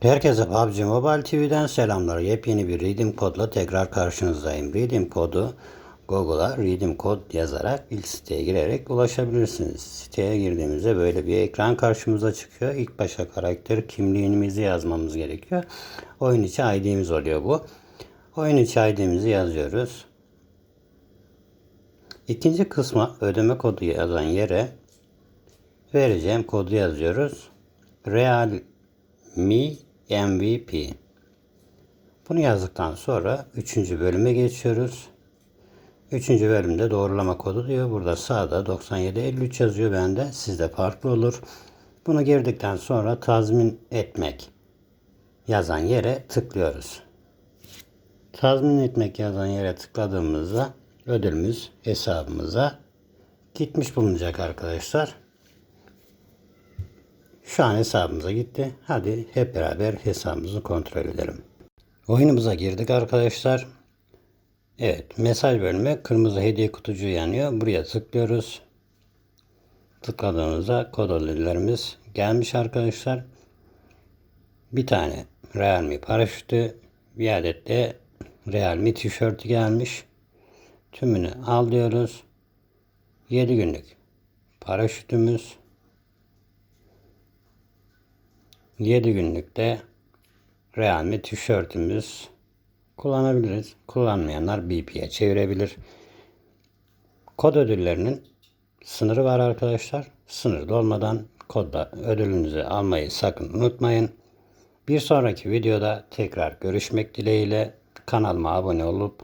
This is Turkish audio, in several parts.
Herkese PUBG Mobile TV'den selamlar. Yepyeni bir Redeem kodla tekrar karşınızdayım. Redeem kodu Google'a Redeem kod yazarak ilk siteye girerek ulaşabilirsiniz. Siteye girdiğimizde böyle bir ekran karşımıza çıkıyor. İlk başa karakter kimliğimizi yazmamız gerekiyor. Oyun içi ID'miz oluyor bu. Oyun içi ID'mizi yazıyoruz. İkinci kısma ödeme kodu yazan yere vereceğim kodu yazıyoruz. Real Mi MVP. Bunu yazdıktan sonra 3. bölüme geçiyoruz. 3. bölümde doğrulama kodu diyor. Burada sağda 9753 yazıyor bende. Sizde farklı olur. Bunu girdikten sonra tazmin etmek yazan yere tıklıyoruz. Tazmin etmek yazan yere tıkladığımızda ödülümüz hesabımıza gitmiş bulunacak arkadaşlar. Şu an hesabımıza gitti. Hadi hep beraber hesabımızı kontrol edelim. Oyunumuza girdik arkadaşlar. Evet mesaj bölümü kırmızı hediye kutucuğu yanıyor. Buraya tıklıyoruz. Tıkladığımızda kod ödüllerimiz gelmiş arkadaşlar. Bir tane Realme paraşütü, bir adet de Realme tişörtü gelmiş. Tümünü al diyoruz. 7 günlük paraşütümüz 7 günlükte Realme tişörtümüz kullanabiliriz. Kullanmayanlar BP'ye çevirebilir. Kod ödüllerinin sınırı var arkadaşlar. Sınır dolmadan kodla ödülünüzü almayı sakın unutmayın. Bir sonraki videoda tekrar görüşmek dileğiyle kanalıma abone olup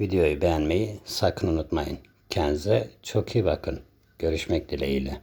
videoyu beğenmeyi sakın unutmayın. Kendinize çok iyi bakın. Görüşmek dileğiyle.